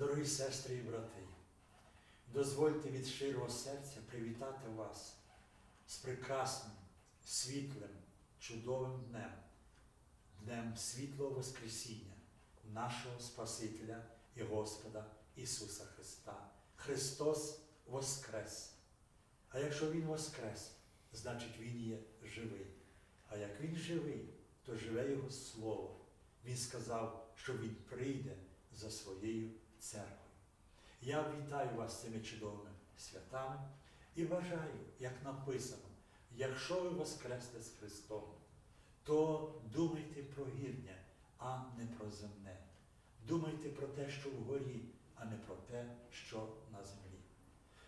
Дорогі сестри і брати, дозвольте від щирого серця привітати вас з прекрасним, світлим, чудовим днем, днем світлого Воскресіння нашого Спасителя і Господа Ісуса Христа. Христос Воскрес. А якщо Він Воскрес, значить Він є живий. А як Він живий, то живе Його Слово. Він сказав, що Він прийде за церквою. Я вітаю вас з цими чудовими святами і бажаю, як написано, якщо ви воскресли з Христом, то думайте про вірне, а не про земне. Думайте про те, що вгорі, а не про те, що на землі.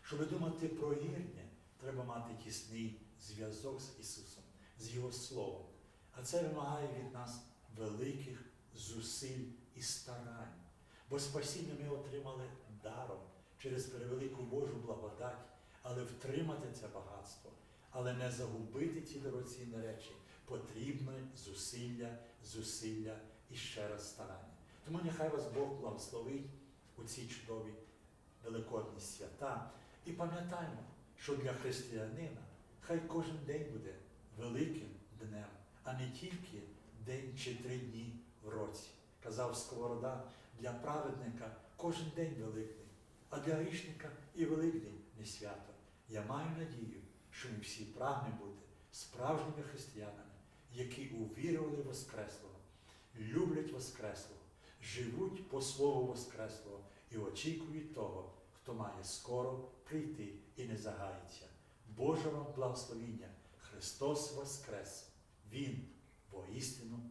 Щоб думати про гірне, треба мати тісний зв'язок з Ісусом, з Його Словом. А це вимагає від нас великих зусиль і старань. Бо спасіння ми отримали даром через превелику Божу благодать, але втримати це багатство, але не загубити ці дорогоцінні речі, потрібне зусилля, зусилля і ще раз старання. Тому нехай вас Бог благословить у ці чудові великодні свята. І пам'ятаймо, що для християнина хай кожен день буде великим днем, а не тільки день чи три дні в році. Казав Сковорода, для праведника кожен день великий, а для грішника і великий не свято. Я маю надію, що ми всі прагнемо бути справжніми християнами, які увірували Воскреслого, люблять Воскреслого, живуть по Слову Воскреслого і очікують того, хто має скоро прийти і не загається. Боже вам благословіння! Христос Воскрес! Він воістину!